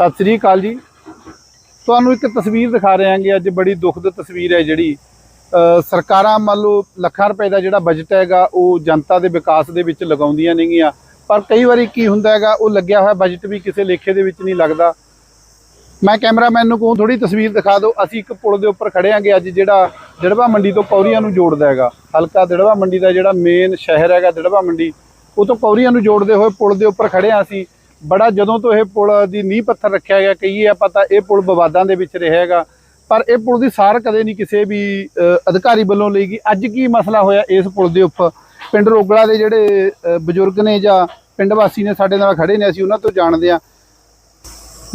ਸਤਿ ਸ੍ਰੀ ਅਕਾਲ ਜੀ। ਤੁਹਾਨੂੰ ਇੱਕ ਤਸਵੀਰ ਦਿਖਾ ਰਹੇ ਹਾਂਗੇ, ਅੱਜ ਬੜੀ ਦੁਖਦ ਤਸਵੀਰ ਹੈ ਜਿਹੜੀ। ਸਰਕਾਰਾਂ ਮੰਨ ਲਓ ਲੱਖਾਂ ਰੁਪਏ ਦਾ ਜਿਹੜਾ ਬਜਟ ਹੈਗਾ, ਉਹ ਜਨਤਾ ਦੇ ਵਿਕਾਸ ਦੇ ਵਿੱਚ ਲਗਾਉਂਦੀਆਂ ਨੇਗੀਆਂ। ਪਰ ਕਈ ਵਾਰੀ ਕੀ ਹੁੰਦਾ ਹੈਗਾ, ਉਹ ਲੱਗਿਆ ਹੋਇਆ ਬਜਟ ਵੀ ਕਿਸੇ ਲੇਖੇ ਦੇ ਵਿੱਚ ਨਹੀਂ ਲੱਗਦਾ। ਮੈਂ ਕੈਮਰਾਮੈਨ ਨੂੰ ਕਹੂੰ ਥੋੜੀ ਤਸਵੀਰ ਦਿਖਾ ਦਿਓ। ਅਸੀਂ ਇੱਕ ਪੁਲ ਦੇ ਉੱਪਰ ਖੜੇ ਹਾਂਗੇ, ਅੱਜ ਜਿਹੜਾ ਦਿੜਵਾ ਮੰਡੀ ਤੋਂ ਪੌਰੀਆਂ ਨੂੰ ਜੋੜਦਾ ਹੈਗਾ। ਹਲਕਾ ਦਿੜਵਾ ਮੰਡੀ ਦਾ ਜਿਹੜਾ ਮੇਨ ਸ਼ਹਿਰ ਹੈਗਾ ਦਿੜਵਾ ਮੰਡੀ, ਉਹ ਤੋਂ ਪੌਰੀਆਂ ਨੂੰ ਜੋੜਦੇ ਹੋਏ ਪੁਲ ਦੇ ਉੱਪਰ ਖੜੇ ਹਾਂ ਅਸੀਂ। ਬੜਾ ਜਦੋਂ ਤੋਂ ਇਹ ਪੁਲ ਦੀ ਨੀਂਹ ਪੱਥਰ ਰੱਖਿਆ ਗਿਆ ਕਹੀਏ ਆਪਾਂ ਤਾਂ ਇਹ ਪੁਲ ਵਿਵਾਦਾਂ ਦੇ ਵਿੱਚ ਰਿਹਾ ਹੈਗਾ। ਪਰ ਇਹ ਪੁਲ ਦੀ ਸਾਰ ਕਦੇ ਨਹੀਂ ਕਿਸੇ ਵੀ ਅਧਿਕਾਰੀ ਵੱਲੋਂ ਲਈ ਗਈ। ਅੱਜ ਕੀ ਮਸਲਾ ਹੋਇਆ ਇਸ ਪੁਲ ਦੇ ਉੱਪਰ? ਪਿੰਡ ਰੋਗਲਾ ਦੇ ਜਿਹੜੇ ਬਜ਼ੁਰਗ ਨੇ ਜਾਂ ਪਿੰਡ ਵਾਸੀ ਨੇ ਸਾਡੇ ਨਾਲ ਖੜੇ ਨੇ ਅਸੀਂ ਉਹਨਾਂ ਤੋਂ ਜਾਣਦੇ ਹਾਂ।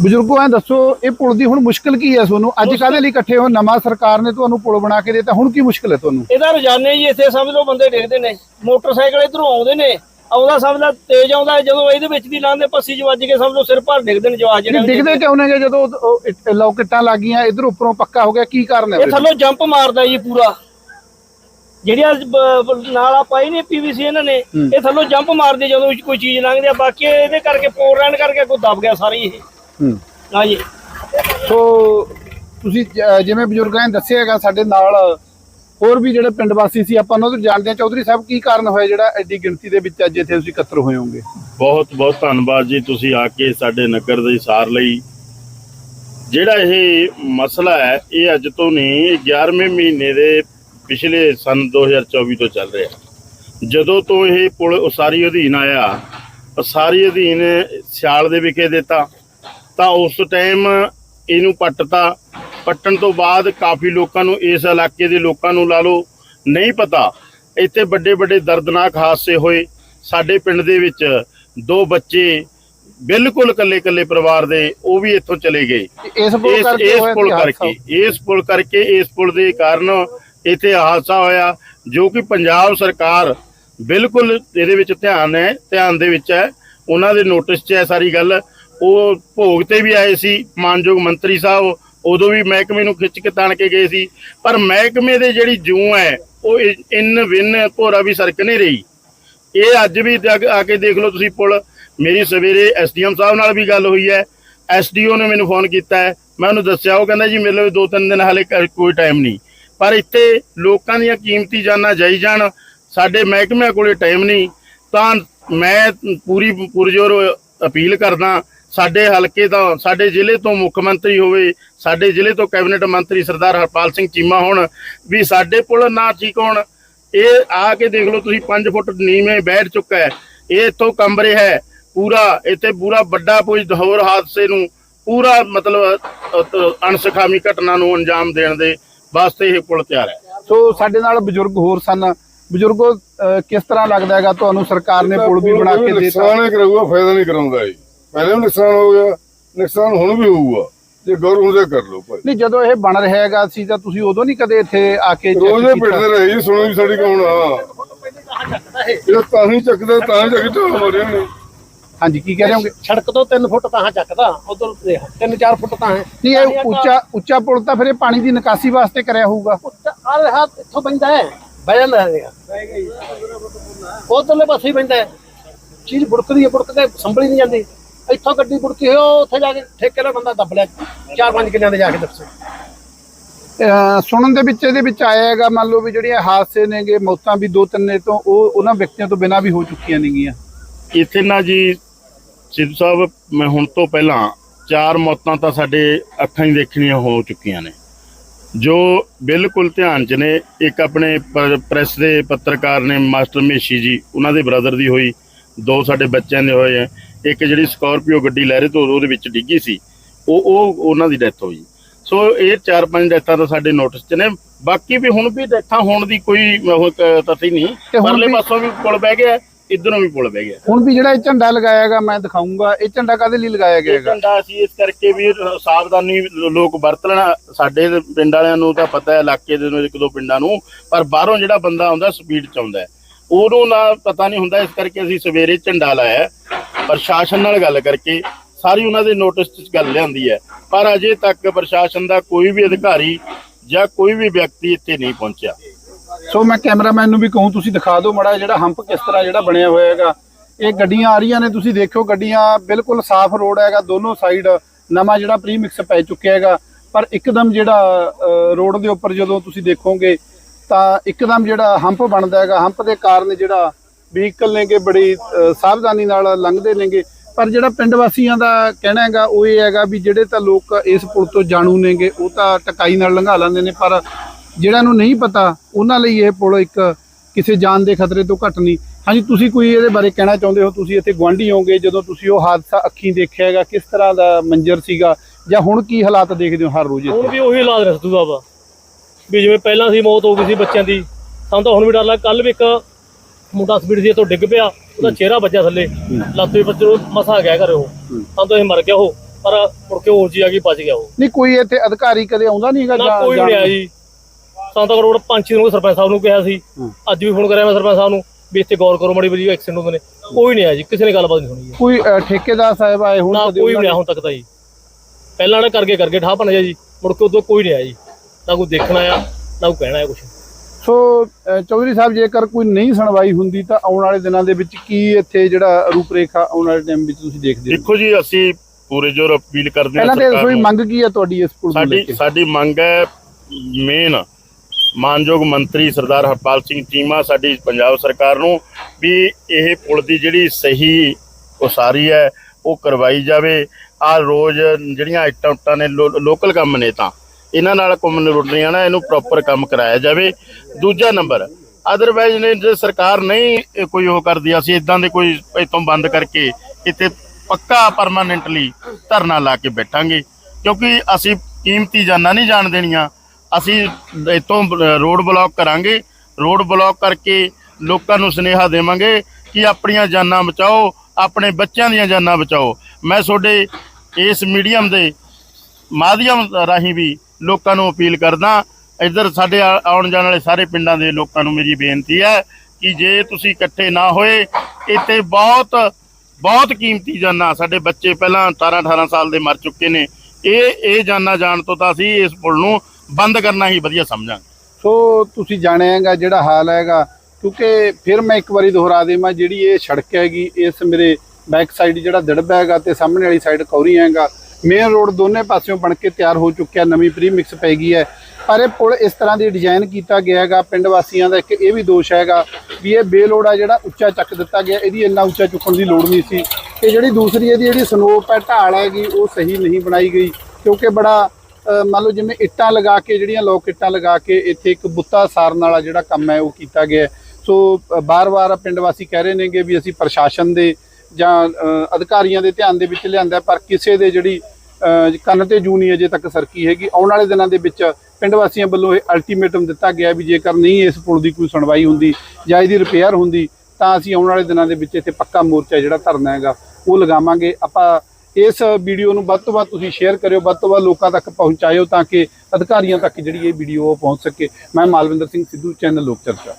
ਬਜ਼ੁਰਗੋ ਐ ਦੱਸੋ ਇਹ ਪੁਲ ਦੀ ਹੁਣ ਮੁਸ਼ਕਲ ਕੀ ਹੈ ਤੁਹਾਨੂੰ? ਅੱਜ ਕਾਹਦੇ ਲਈ ਇਕੱਠੇ ਹੋ? ਨਵਾਂ ਸਰਕਾਰ ਨੇ ਤੁਹਾਨੂੰ ਪੁਲ ਬਣਾ ਕੇ ਦਿੱਤਾ। ਹੁਣ ਕੀ ਮੁਸ਼ਕਲ ਹੈ ਤੁਹਾਨੂੰ? ਇਹਦਾ ਰੋਜ਼ਾਨੇ ਜੀ ਇੱਥੇ ਸਮਝ ਲਓ ਬੰਦੇ ਡਿੱਗਦੇ ਨੇ। ਮੋਟਰਸਾਈਕਲ ਇਧਰੋਂ ਆਉਂਦੇ ਨੇ। ਆਉਂਦਾ ਸਮਝ ਲਾ ਤੇਜ਼ ਆਉਂਦਾ ਜਦੋਂ ਇਹਦੇ ਵਿੱਚ ਦੀ ਲਾਂਦੇ ਪੱਸੀ ਚ ਵੱਜ ਕੇ ਸਮਝ ਸਿਰ ਭਰ ਡਿੱਗਦੇ ਨੇ ਜਵਾਜ ਜਿਹੜੇ ਡਿੱਗਦੇ ਕਿਉਂ ਨੇਗੇ ਜਦੋਂ ਲੌਕਟਾਂ ਲੱਗ ਗਈਆਂ ਇਧਰ ਉੱਪਰੋਂ ਪੱਕਾ ਹੋ ਗਿਆ ਕੀ ਕਾਰਨ ਹੈ ਇਹ ਥੱਲੋਂ ਜੰਪ ਮਾਰਦਾ ਜੀ ਪੂਰਾ। ਜਿਹੜੀਆਂ ਨਾਲਾ ਪਾਈ ਨੇ ਪੀਵੀਸੀ ਇਹਨਾਂ ਨੇ। ਇਹ ਥੱਲੋਂ ਜੰਪ ਮਾਰਦੇ ਜਦੋਂ ਕੋਈ ਚੀਜ਼ ਲੰਘਦੀ ਆ ਬਾਕੀ ਇਹਦੇ ਕਰਕੇ ਪੋਰ ਰਹਿਣ ਕਰਕੇ ਕੋਈ ਦਬ ਗਿਆ ਸਾਰੀ ਇਹ। ਹੂੰ। ਹਾਂ ਜੀ ਸੋ ਤੁਸੀਂ ਜਿਵੇਂ ਬਜ਼ੁਰਗਾਂ ਨੇ ਦੱਸਿਆ ਹੈਗਾ ਸਾਡੇ ਨਾਲ ਹੋਰ ਵੀ ਜਿਹੜੇ ਪਿੰਡ ਵਾਸੀ ਸੀ, ਆਪਾਂ ਉਹਨਾਂ ਤੋਂ ਜਾਣਦੇ ਹਾਂ। ਚੌਧਰੀ ਸਾਹਿਬ, ਕੀ ਕਾਰਨ ਹੋਇਆ ਜਿਹੜਾ ਐਡੀ ਗਿਣਤੀ ਦੇ ਵਿੱਚ ਅੱਜ ਇੱਥੇ ਤੁਸੀਂ ਇਕੱਤਰ ਹੋਏ ਹੋਗੇ ਬਹੁਤ ਬਹੁਤ ਧੰਨਵਾਦ ਜੀ ਤੁਸੀਂ ਆ ਕੇ ਸਾਡੇ ਨਗਰ ਦੀ ਸਾਰ ਲਈ। ਜਿਹੜਾ ਇਹ ਮਸਲਾ ਹੈ, ਇਹ ਅੱਜ ਤੋਂ ਨਹੀਂ 11ਵੇਂ ਮਹੀਨੇ ਦੇ ਪਿਛਲੇ ਸਨ 2024 ਤੋਂ ਚੱਲ ਰਿਹਾ। ਜਦੋਂ ਤੋਂ ਇਹ ਪੁਲ ਉਸਾਰੀ ਅਧੀਨ ਆਇਆ, ਉਸਾਰੀ ਅਧੀਨ ਸਿਆਲ ਦੇ ਵਿਖੇ ਦਿੱਤਾ, ਤਾਂ ਉਸ ਟਾਈਮ ਇਹਨੂੰ ਪੱਟਤਾ। ਪੱਟਣ ਤੋਂ ਬਾਅਦ ਕਾਫੀ ਲੋਕਾਂ ਨੂੰ ਇਸ ਇਲਾਕੇ ਦੇ ਲੋਕਾਂ ਨੂੰ ਲਾ ਲਓ ਨਹੀਂ ਪਤਾ। ਇੱਥੇ ਵੱਡੇ ਵੱਡੇ ਦਰਦਨਾਕ ਹਾਦਸੇ ਹੋਏ। ਸਾਡੇ ਪਿੰਡ ਦੇ ਵਿੱਚ ਦੋ ਬੱਚੇ ਬਿਲਕੁਲ ਇਕੱਲੇ ਇਕੱਲੇ ਪਰਿਵਾਰ ਦੇ ਉਹ ਵੀ ਇੱਥੋਂ ਚਲੇ ਗਏ। ਇਸ ਪੁਲ ਕਰਕੇ ਇਸ ਪੁਲ। ਕਰਕੇ ਇਸ ਪੁਲ ਕਰਕੇ ਇਸ ਪੁਲ ਦੇ ਕਾਰਨ ਇੱਥੇ ਹਾਦਸਾ ਹੋਇਆ ਜੋ ਕਿ ਪੰਜਾਬ ਸਰਕਾਰ ਬਿਲਕੁਲ ਇਹਦੇ ਵਿੱਚ ਧਿਆਨ ਹੈ ਧਿਆਨ ਦੇ ਵਿੱਚ ਹੈ। ਉਹਨਾਂ ਦੇ ਨੋਟਿਸ 'ਚ ਹੈ ਸਾਰੀ ਗੱਲ। ਉਹ ਭੋਗ ਤੇ ਵੀ ਆਏ ਸੀ। ਮਾਨਯੋਗ ਮੰਤਰੀ ਸਾਹਿਬ ਉਦੋਂ ਵੀ ਮਹਿਕਮੇ ਨੂੰ ਖਿੱਚ ਕੇ ਤਾਣ ਕੇ ਗਏ ਸੀ। ਪਰ ਮਹਿਕਮੇ ਦੇ ਜਿਹੜੀ ਜੂੰ ਹੈ, ਉਹ ਇ- ਇਨ ਵਿਨ ਭੋਰਾ ਵੀ ਸਰਕ ਨਹੀਂ ਰਹੀ। ਇਹ ਅੱਜ ਵੀ ਆ ਕੇ ਦੇਖ ਲਓ ਤੁਸੀਂ ਪੁਲ। ਮੇਰੀ ਸਵੇਰੇ ਐਸਡੀਐਮ ਸਾਹਿਬ ਨਾਲ ਵੀ ਗੱਲ ਹੋਈ ਹੈ। ਐਸਡੀਓ ਨੇ ਮੈਨੂੰ ਫੋਨ ਕੀਤਾ ਹੈ। ਮੈਂ ਉਹਨੂੰ ਦੱਸਿਆ, ਉਹ ਕਹਿੰਦਾ ਜੀ ਮੇਰੇ ਲਈ ਦੋ ਤਿੰਨ ਦਿਨ ਹਾਲੇ ਕੋਈ ਟਾਈਮ ਨਹੀਂ। ਪਰ ਇੱਥੇ ਲੋਕਾਂ ਦੀਆਂ ਕੀਮਤੀ ਜਾਨਾਂ ਜਾਈ ਜਾਣ, ਸਾਡੇ ਮਹਿਕਮਿਆਂ ਕੋਲੇ ਟਾਈਮ ਨਹੀਂ। ਤਾਂ ਮੈਂ ਪੂਰੀ, ਪੁਰਜੋਰ ਅਪੀਲ ਕਰਦਾ ਸਾਡੇ ਹਲਕੇ ਤੋਂ ਸਾਡੇ ਜ਼ਿਲ੍ਹੇ ਤੋਂ ਮੁੱਖ ਮੰਤਰੀ ਹੋਵੇ ਸਾਡੇ ਜ਼ਿਲ੍ਹੇ ਤੋਂ ਕੈਬਨਿਟ ਮੰਤਰੀ ਸਰਦਾਰ ਹਰਪਾਲ ਸਿੰਘ ਚੀਮਾ ਹੋਣ ਵੀ ਸਾਡੇ ਪੁਲ ਨਾ ਠੀਕ ਹੋਣ ਇਹ ਆ ਕੇ ਦੇਖ ਲਓ ਤੁਸੀਂ 5 ਫੁੱਟ ਨੀਵੇਂ ਬੈਠ ਚੁੱਕਾ ਹੈ। ਇਹ ਇੱਥੋਂ ਕੰਬ ਰਿਹਾ ਹੈ ਪੂਰਾ ਇੱਥੇ ਪੂਰਾ ਵੱਡਾ ਕੋਈ ਹੋਰ ਹਾਦਸੇ ਨੂੰ ਪੂਰਾ ਮਤਲਬ ਅ, ਅ, ਅਣਸਖਾਵੀ ਘਟਨਾ ਨੂੰ ਅੰਜਾਮ ਦੇਣ ਦੇ ਵਾਸਤੇ ਇਹ ਪੁਲ ਤਿਆਰ ਹੈ। ਸੋ ਸਾਡੇ ਨਾਲ ਬਜ਼ੁਰਗ ਹੋਰ ਸਨ। ਬਜ਼ੁਰਗੋ ਕਿਸ ਤਰ੍ਹਾਂ ਲੱਗਦਾ ਹੈਗਾ? ਤੁਹਾਨੂੰ ਸਰਕਾਰ ਨੇ ਪੁਲ ਵੀ ਬਣਾ ਕੇ ਦਿੱਤਾ। ਨੁਕਸਾਨ ਕਰੂਗਾ ਫਾਇਦਾ ਨਹੀਂ ਕਰਾਉਂਦਾ ਜੀ। ਪਹਿਲੇ ਵੀ ਨੁਕਸਾਨ ਹੋ ਗਿਆ ਨੁਕਸਾਨ ਹੁਣ ਵੀ ਹੋਊਗਾ। ਜੇ ਗੌਰ ਹੁੰਦੇ ਕਰ ਲਓ ਭਾਈ। ਨਹੀਂ ਜਦੋਂ ਇਹ ਬਣ ਰਿਹਾ ਹੈਗਾ ਸੀ ਤਾਂ ਤੁਸੀਂ ਉਦੋਂ ਨਹੀਂ ਕਦੇ ਇੱਥੇ ਆ ਕੇ ਰੋਜ਼ ਇਹ? ਪਿੱਟਦੇ ਰਹੇ ਜੀ ਸੁਣੋ ਵੀ ਸਾਡੀ ਕੌਣ ਆ? ਇਹ ਤਾਂ ਹੀ ਚੱਕਦਾ ਤਾਂ ਹੀ ਚੱਕ ਢਾਲ ਮਾਰਿਆ ਨੇ। ਹਾਂਜੀ ਕੀ ਕਹਿ ਰਹੇ ਹੋਗੇ? ਸੜਕ ਤੋਂ 3 ਫੁੱਟ ਤਾਂ ਚੱਕਦਾ ਉਧਰ 3-4 ਫੁੱਟ ਤਾਂ ਹੈ। ਨਹੀਂ ਇਹ ਉੱਚਾ ਉੱਚਾ ਪੁਲ ਤਾਂ ਫਿਰ ਇਹ ਪਾਣੀ ਦੀ ਨਿਕਾਸੀ ਵਾਸਤੇ ਕਰਿਆ ਹੋਊਗਾ। ਆ ਰਿਹਾ ਇੱਥੋਂ ਪੈਂਦਾ ਹੈ ਬਹਿ ਜਾਂਦਾ ਹੈਗਾ ਉਧਰਲੇ ਪਾਸੇ ਹੀ ਪੈਂਦਾ ਹੈ। ਚੀਜ਼ ਬੁੜਕਦੀ ਹੈ ਬੁੜਕ ਕੇ ਸੰਭਲੀ ਨਹੀਂ ਜਾਂਦੀ। ਇੱਥੋਂ ਗੱਡੀ ਬੁੜਕੀ ਹੋਈ ਉਹ ਉੱਥੇ ਜਾ ਕੇ ਠੇਕੇ ਦਾ ਬੰਦਾ ਦੱਬ ਲਿਆ। ਚਾਰ ਪੰਜ ਕਿੱਲਿਆਂ ਦੇ ਜਾ ਕੇ ਦੱਸੋ। ਅਹ ਸੁਣਨ ਦੇ ਵਿੱਚ ਇਹਦੇ ਵਿੱਚ ਆਇਆ ਹੈਗਾ ਮੰਨ ਲਓ ਵੀ ਜਿਹੜੀਆਂ ਹਾਦਸੇ ਨੇਗੇ ਮੌਤਾਂ ਵੀ ਦੋ ਤਿੰਨ ਨੇ ਤੋਂ ਉਹ ਉਹਨਾਂ ਵਿਅਕਤੀਆਂ ਤੋਂ ਬਿਨਾਂ ਵੀ ਹੋ ਚੁੱਕੀਆਂ ਨੇਗੀਆਂ। ਇੱਥੇ ਨਾ ਜੀ ਸਿੱਧੂ ਸਾਹਿਬ ਮੈਂ ਹੁਣ ਤੋਂ ਪਹਿਲਾਂ ਚਾਰ ਮੌਤਾਂ ਤਾਂ ਸਾਡੇ ਅੱਖਾਂ ਹੀ ਦੇਖਣੀਆਂ ਹੋ ਚੁੱਕੀਆਂ ਨੇ। ਜੋ ਬਿਲਕੁਲ ਧਿਆਨ 'ਚ ਨੇ ਇੱਕ ਆਪਣੇ ਪ- ਪ੍ਰੈਸ ਦੇ ਪੱਤਰਕਾਰ ਨੇ ਮਾਸਟਰ ਮੇਸ਼ੀ ਜੀ ਉਹਨਾਂ ਦੇ ਬ੍ਰਦਰ ਦੀ ਹੋਈ ਦੋ ਸਾਡੇ ਬੱਚਿਆਂ ਦੇ ਹੋਏ ਆ। ਇੱਕ ਜਿਹੜੀ ਸਕਾਰਪੀਓ ਗੱਡੀ ਲਹਿਰੇ ਤੋਂ ਉਹਦੇ ਵਿੱਚ ਡਿੱਗੀ ਸੀ ਉਹ ਉਹ ਉਹਨਾਂ ਦੀ ਡੈਥ ਹੋਈ। ਸੋ ਇਹ ਚਾਰ ਪੰਜ ਡੈਥਾਂ ਤਾਂ ਸਾਡੇ ਨੋਟਿਸ 'ਚ ਨੇ। ਬਾਕੀ ਵੀ ਹੁਣ ਵੀ ਡੈਥਾਂ ਹੋਣ ਦੀ ਕੋਈ ਤਥੀ ਨਹੀਂ। ਪਰਲੇ ਪਾਸੋਂ ਵੀ ਪੁਲ ਬਹਿ ਗਿਆ ਇਧਰੋਂ ਵੀ ਪੁਲ ਬਹਿ ਗਿਆ। ਹੁਣ ਵੀ ਜਿਹੜਾ ਇਹ ਝੰਡਾ ਲਗਾਇਆ ਹੈਗਾ ਮੈਂ ਦਿਖਾਉਂਗਾ ਇਹ ਝੰਡਾ ਕਾਦੇ ਲਈ ਲਗਾਇਆ ਗਿਆ ਹੈਗਾ ਝੰਡਾ ਅਸੀਂ ਇਸ ਕਰਕੇ ਵੀ ਸਾਵਧਾਨੀ ਲੋਕ ਵਰਤ ਲੈਣ। ਸਾਡੇ ਪਿੰਡ ਵਾਲਿਆਂ ਨੂੰ ਤਾਂ ਪਤਾ ਹੈ ਇਲਾਕੇ ਦੇ ਇੱਕ ਦੋ ਪਿੰਡਾਂ ਨੂੰ ਪਰ ਬਾਹਰੋਂ ਜਿਹੜਾ ਬੰਦਾ ਆਉਂਦਾ ਸਪੀਡ ਚ ਆਉਂਦਾ। ਉਹਨੂੰ ਨਾ ਪਤਾ ਨਹੀਂ ਹੁੰਦਾ ਇਸ ਕਰਕੇ ਅਸੀਂ ਸਵੇਰੇ ਝੰਡਾ ਲਾਇਆ। ਪ੍ਰਸ਼ਾਸਨ ਨਾਲ ਗੱਲ ਕਰਕੇ ਸਾਰੀ ਉਹਨਾਂ ਦੇ ਨੋਟਿਸ 'ਚ ਗੱਲ ਲਿਆਂਦੀ ਹੈ। ਪਰ ਅਜੇ ਤੱਕ ਪ੍ਰਸ਼ਾਸਨ ਦਾ ਕੋਈ ਵੀ ਅਧਿਕਾਰੀ ਜਾਂ ਕੋਈ ਵੀ ਵਿਅਕਤੀ ਇੱਥੇ ਨਹੀਂ ਪਹੁੰਚਿਆ। ਸੋ ਮੈਂ ਕੈਮਰਾਮੈਨ ਨੂੰ ਵੀ ਕਹੂੰ, ਤੁਸੀਂ ਦਿਖਾ ਦਿਓ ਮੜਾ ਜਿਹੜਾ ਹੰਪ ਕਿਸ ਤਰ੍ਹਾਂ ਜਿਹੜਾ ਬਣਿਆ ਹੋਇਆ ਹੈਗਾ। ਇਹ ਗੱਡੀਆਂ ਆ ਰਹੀਆਂ ਨੇ, ਤੁਸੀਂ ਦੇਖੋ ਗੱਡੀਆਂ ਬਿਲਕੁਲ ਸਾਫ਼ ਰੋਡ ਹੈਗਾ, ਦੋਨੋਂ ਸਾਈਡ ਨਵਾਂ ਜਿਹੜਾ ਪ੍ਰੀਮਿਕਸ ਪੈ ਚੁੱਕਿਆ ਹੈਗਾ। ਪਰ ਇੱਕਦਮ ਜਿਹੜਾ ਰੋਡ ਦੇ ਉੱਪਰ ਜਦੋਂ ਤੁਸੀਂ ਦੇਖੋਗੇ ਤਾਂ ਇੱਕਦਮ ਜਿਹੜਾ ਹੰਪ ਬਣਦਾ ਹੈਗਾ ਹੰਪ ਦੇ ਕਾਰਨ ਜਿਹੜਾ ਵਹੀਕਲ ਨੇਗੇ, ਬੜੀ ਸਾਵਧਾਨੀ ਨਾਲ ਲੰਘਦੇ ਨੇਗੇ। ਪਰ ਜਿਹੜਾ ਪਿੰਡ ਵਾਸੀਆਂ ਦਾ ਕਹਿਣਾ ਹੈਗਾ, ਉਹ ਇਹ ਹੈਗਾ ਵੀ ਜਿਹੜੇ ਤਾਂ ਲੋਕ ਇਸ ਪੁਲ ਤੋਂ ਜਾਣੂ ਨੇਗੇ, ਉਹ ਤਾਂ ਟਕਾਈ ਨਾਲ ਲੰਘਾ ਲੈਂਦੇ ਨੇ। ਪਰ ਜਿਹੜਾ ਨੂੰ ਨਹੀਂ ਪਤਾ, ਉਹਨਾਂ ਲਈ ਇਹ ਪੁਲ ਇੱਕ ਕਿਸੇ ਜਾਨ ਦੇ ਖਤਰੇ ਤੋਂ ਘੱਟ ਨਹੀਂ। ਹਾਂਜੀ, ਤੁਸੀਂ ਕੋਈ ਇਹਦੇ ਬਾਰੇ ਕਹਿਣਾ ਚਾਹੁੰਦੇ ਹੋ? ਤੁਸੀਂ ਇੱਥੇ ਗੁਆਂਢੀ ਹੋਗੇ, ਜਦੋਂ ਤੁਸੀਂ ਉਹ ਹਾਦਸਾ ਅੱਖੀਂ ਦੇਖਿਆ ਹੈਗਾ, ਕਿਸ ਤਰ੍ਹਾਂ ਦਾ ਮੰਜ਼ਰ ਸੀਗਾ? ਜਾਂ ਹੁਣ ਕੀ ਹਾਲਾਤ ਦੇਖਦੇ ਹੋ ਹਰ ਰੋਜ਼ ਹੁਣ ਵੀ ਉਹੀ ਹਾਲਾਤ ਨੇ ਸਿੱਧੂ ਵੀ ਜਿਵੇਂ ਪਹਿਲਾਂ ਸੀ, ਮੌਤ ਹੋ ਗਈ ਸੀ ਬੱਚਿਆਂ ਦੀ, ਸਾਨੂੰ ਤਾਂ ਹੁਣ ਵੀ ਡਰ ਲੱਗ ਕੱਲ ਵੀ ਇੱਕ ਮੁੰਡਾ ਸਪੀਡ ਸੀ ਤੋਂ ਡਿੱਗ ਪਿਆ ਉਹਦਾ ਚਿਹਰਾ ਵੱਜਿਆ ਥੱਲੇ। ਲੱਤ ਵੀ ਬੱਚੇ ਨੂੰ ਮਸਾ ਗਿਆ ਘਰੇ ਉਹ। ਸਾਨੂੰ ਤਾਂ ਇਹ ਮਰ ਗਿਆ ਉਹ ਪਰ ਮੁੜ ਕੇ ਹੋਸ਼ ਜੀ ਆ ਗਈ ਬਚ ਗਿਆ ਉਹ। ਨਹੀਂ ਕੋਈ ਇੱਥੇ ਅਧਿਕਾਰੀ ਕਦੇ ਆਉਂਦਾ ਨਹੀਂ ਹੈਗਾ ਨਾ ਜਾਂ- ਕੋਈ ਨਹੀਂ ਆਇਆ ਜੀ। ਤਾਂ ਕਰੋੜ ਹੋ ਗਏ ਸਰਪੰਚ ਸਾਹਿਬ ਨੂੰ ਕਿਹਾ ਸੀ। ਅੱਜ ਵੀ ਫੋਨ ਕਰਿਆ ਮੈਂ ਸਰਪੰਚ ਸਾਹਿਬ ਨੂੰ ਵੀ ਇੱਥੇ ਗੌਰ ਕਰੋ ਮੜੀ ਵਧੀਆ ਐਕਸੀਡੈਂਟ ਹੁੰਦੇ ਨੇ। ਕੋਈ ਨਹੀਂ ਆਇਆ ਜੀ ਕਿਸੇ ਨੇ ਗੱਲਬਾਤ ਨਹੀਂ ਸੁਣੀ ਕੋਈ ਠੇਕੇਦਾਰ ਸਾਹਿਬ ਆਏ ਹੁਣ ਨਾ ਕੋਈ ਨਹੀਂ ਹੁਣ ਤੱਕ ਤਾਂ ਜੀ। ਪਹਿਲਾਂ ਨੇ ਕਰਕੇ ਕਰਕੇ ਠਾਹ ਭੰਨ ਗਿਆ ਜੀ ਮੁੜ ਕੇ ਉਦੋਂ ਕੋਈ ਨਹੀਂ ਆਇਆ ਜੀ। ਨਾ ਕੋਈ ਦੇਖਣ ਆਇਆ ਨਾ ਕੋਈ ਕਹਿਣਾ ਆਇਆ ਕੁਛ। ਸੋ ਚੌਧਰੀ ਸਾਹਿਬ ਜੇਕਰ ਕੋਈ ਨਹੀਂ ਸੁਣਵਾਈ ਹੁੰਦੀ ਤਾਂ ਆਉਣ ਵਾਲੇ ਦਿਨਾਂ ਦੇ ਵਿੱਚ ਕੀ ਇੱਥੇ ਜਿਹੜਾ ਰੂਪਰੇਖਾ ਆਉਣ ਵਾਲੇ ਟਾਈਮ ਵਿੱਚ ਤੁਸੀਂ ਦੇਖਦੇ ਹੋ? ਦੇਖੋ ਜੀ ਅਸੀਂ ਪੂਰੇ ਜ਼ੋਰ ਅਪੀਲ ਕਰਦੇ ਹਾਂ ਸਰਕਾਰ ਕੋਈ ਨੂੰ। ਮੰਗ ਕੀ ਹੈ ਤੁਹਾਡੀ ਇਸ ਪੁਲ ਨੂੰ ਲੈ ਸਾਡੀ ਕੇ? ਸਾਡੀ ਮੰਗ ਹੈ ਮੇਨ ਮਾਨਯੋਗ ਮੰਤਰੀ ਸਰਦਾਰ ਹਰਪਾਲ ਸਿੰਘ ਚੀਮਾ ਸਾਡੀ ਪੰਜਾਬ ਸਰਕਾਰ ਨੂੰ ਵੀ ਇਹ ਪੁਲ ਦੀ ਜਿਹੜੀ ਸਹੀ ਉਸਾਰੀ ਹੈ ਉਹ ਕਰਵਾਈ ਜਾਵੇ। ਆ ਰੋਜ਼ ਜਿਹੜੀਆਂ ਇੱਟਾਂ ਉੱਟਾਂ ਨੇ ਲੋਕਲ ਕੰਮ ਨੇ ਤਾਂ। ਇਹਨਾਂ ਨਾਲ ਘੁੰਮਣ ਨਿਬੜ ਰਹੀਆਂ ਨਾ, ਇਹਨੂੰ ਪ੍ਰੋਪਰ ਕੰਮ ਕਰਾਇਆ ਜਾਵੇ। ਦੂਜਾ ਨੰਬਰ ਅਦਰਵਾਈਜ਼ ਨੇ ਜੇ ਸਰਕਾਰ ਨਹੀਂ ਕੋਈ ਉਹ ਕਰਦੀ, ਅਸੀਂ ਇਦਾਂ ਦੇ ਕੋਈ ਇਤੋਂ ਬੰਦ ਕਰਕੇ ਇੱਥੇ ਪੱਕਾ ਪਰਮਾਨੈਂਟਲੀ ਧਰਨਾ ਲਾ ਕੇ ਬੈਠਾਂਗੇ। ਕਿਉਂਕਿ ਅਸੀਂ ਕੀਮਤੀ ਜਾਨਾਂ ਨਹੀਂ ਜਾਣ ਦੇਣੀਆਂ। ਅਸੀਂ ਇਤੋਂ ਰੋਡ ਬਲੌਕ ਕਰਾਂਗੇ। ਰੋਡ ਬਲੌਕ ਕਰਕੇ ਲੋਕਾਂ ਨੂੰ ਸੁਨੇਹਾ ਦੇਵਾਂਗੇ ਕਿ ਆਪਣੀਆਂ ਜਾਨਾਂ ਬਚਾਓ, ਆਪਣੇ ਬੱਚਿਆਂ ਦੀਆਂ ਜਾਨਾਂ ਬਚਾਓ। ਮੈਂ ਤੁਹਾਡੇ ਇਸ ਮੀਡੀਅਮ ਦੇ ਮਾਧਿਅਮ ਰਾਹੀਂ ਵੀ ਲੋਕਾਂ ਨੂੰ ਅਪੀਲ ਕਰਦਾ, ਇੱਧਰ ਸਾਡੇ ਆ- ਆਉਣ ਜਾਣ ਵਾਲੇ ਸਾਰੇ ਪਿੰਡਾਂ ਦੇ ਲੋਕਾਂ ਨੂੰ ਮੇਰੀ ਬੇਨਤੀ ਹੈ ਕਿ ਜੇ ਤੁਸੀਂ ਇਕੱਠੇ ਨਾ ਹੋਏ, ਇੱਥੇ ਬਹੁਤ ਬਹੁਤ ਕੀਮਤੀ ਜਾਨਾਂ ਸਾਡੇ ਬੱਚੇ ਪਹਿਲਾਂ 17 18 ਸਾਲ ਦੇ ਮਰ ਚੁੱਕੇ ਨੇ। ਇਹ ਇਹ ਜਾਨਾਂ ਜਾਣ ਤੋਂ ਤਾਂ ਅਸੀਂ ਇਸ ਪੁਲ ਨੂੰ ਬੰਦ ਕਰਨਾ ਹੀ ਵਧੀਆ ਸਮਝਾਂਗੇ। ਸੋ ਤੁਸੀਂ ਜਾਣਿਆ ਹੈਗਾ ਜਿਹੜਾ ਹਾਲ ਹੈਗਾ, ਕਿਉਂਕਿ ਫਿਰ ਮੈਂ ਇੱਕ ਵਾਰੀ ਦੁਹਰਾ ਦੇਵਾਂ, ਜਿਹੜੀ ਇਹ ਸੜਕ ਹੈਗੀ, ਇਸ ਮੇਰੇ ਬੈਕ ਸਾਈਡ ਜਿਹੜਾ ਦੜਬ ਹੈਗਾ ਤੇ ਸਾਹਮਣੇ ਵਾਲੀ ਸਾਈਡ ਕੌਰੀ ਹੈਗਾ ਮੇਨ ਰੋਡ ਦੋਨੇ ਪਾਸਿਓਂ ਬਣ ਕੇ ਤਿਆਰ ਹੋ ਚੁੱਕਿਆ ਨਵੀਂ ਪ੍ਰੀਮਿਕਸ ਪੈ ਗਈ ਹੈ। ਪਰ ਇਹ ਪੁਲ ਇਸ ਤਰ੍ਹਾਂ ਦੀ ਡਿਜ਼ਾਈਨ ਕੀਤਾ ਗਿਆ ਹੈਗਾ ਪਿੰਡ ਵਾਸੀਆਂ ਦਾ ਇੱਕ ਇਹ ਵੀ ਦੋਸ਼ ਹੈਗਾ ਵੀ ਇਹ ਬੇਲੋੜਾ ਜਿਹੜਾ ਉੱਚਾ ਚੱਕ ਦਿੱਤਾ ਗਿਆ ਇਹਦੀ ਇੰਨਾ ਉੱਚਾ ਚੁੱਕਣ ਦੀ ਲੋੜ ਨਹੀਂ ਸੀ। ਤੇ ਜਿਹੜੀ ਦੂਸਰੀ ਇਹਦੀ ਜਿਹੜੀ ਸਨੋਪ ਹੈ ਢਾਲ ਹੈਗੀ ਉਹ ਸਹੀ ਨਹੀਂ ਬਣਾਈ ਗਈ ਕਿਉਂਕਿ ਬੜਾ ਮੰਨ ਲਓ ਜਿਵੇਂ ਇੱਟਾਂ ਲਗਾ ਕੇ ਜਿਹੜੀਆਂ ਲੋਕ ਇੱਟਾਂ ਲਗਾ ਕੇ ਇੱਥੇ ਇੱਕ ਬੁੱਤਾ ਸਾਰਨ ਵਾਲਾ ਜਿਹੜਾ ਕੰਮ ਹੈ ਉਹ ਕੀਤਾ ਗਿਆ ਸੋ ਅ, ਬਾਰ-ਬਾਰ ਪਿੰਡ ਵਾਸੀ ਕਹਿ ਰਹੇ ਨੇਗੇ ਵੀ ਅਸੀਂ ਪ੍ਰਸ਼ਾਸਨ ਦੇ ਜਾਂ ਅਧਿਕਾਰੀਆਂ ਦੇ ਧਿਆਨ ਦੇ ਵਿੱਚ ਲਿਆਂਦਾ ਪਰ ਕਿਸੇ ਦੇ ਜਿਹੜੀ ਕੰਨ ਤੇ ਜੂ ਨਹੀਂ ਅਜੇ ਤੱਕ ਸਰਕੀ ਹੈਗੀ। ਆਉਣ ਵਾਲੇ ਦਿਨਾਂ ਦੇ ਵਿੱਚ ਪਿੰਡ ਵਾਸੀਆਂ ਵੱਲੋਂ ਇਹ ਅਲਟੀਮੇਟਮ ਦਿੱਤਾ ਗਿਆ ਵੀ ਜੇਕਰ ਨਹੀਂ ਇਸ ਪੁਲ ਦੀ ਕੋਈ ਸੁਣਵਾਈ ਹੁੰਦੀ ਜਾਂ ਇਹਦੀ ਰਿਪੇਅਰ ਹੁੰਦੀ, ਤਾਂ ਅਸੀਂ ਆਉਣ ਵਾਲੇ ਦਿਨਾਂ ਦੇ ਵਿੱਚ ਇੱਥੇ ਪੱਕਾ ਮੋਰਚਾ ਜਿਹੜਾ ਧਰਨਾ ਹੈਗਾ, ਉਹ ਲਗਾਵਾਂਗੇ। ਆਪਾਂ ਇਸ ਵੀਡੀਓ ਨੂੰ ਵੱਧ ਤੋਂ ਵੱਧ ਤੁਸੀਂ ਸ਼ੇਅਰ ਕਰਿਓ, ਵੱਧ ਤੋਂ ਵੱਧ ਲੋਕਾਂ ਤੱਕ ਪਹੁੰਚਾਇਓ ਤਾਂ ਕਿ ਅਧਿਕਾਰੀਆਂ ਤੱਕ ਜਿਹੜੀ ਇਹ ਵੀਡੀਓ ਉਹ ਪਹੁੰਚ ਸਕੇ। ਮੈਂ ਮਾਲਵਿੰਦਰ ਸਿੰਘ ਸਿੱਧੂ ਚੈਨਲ ਲੋਕ ਚਰਚਾ।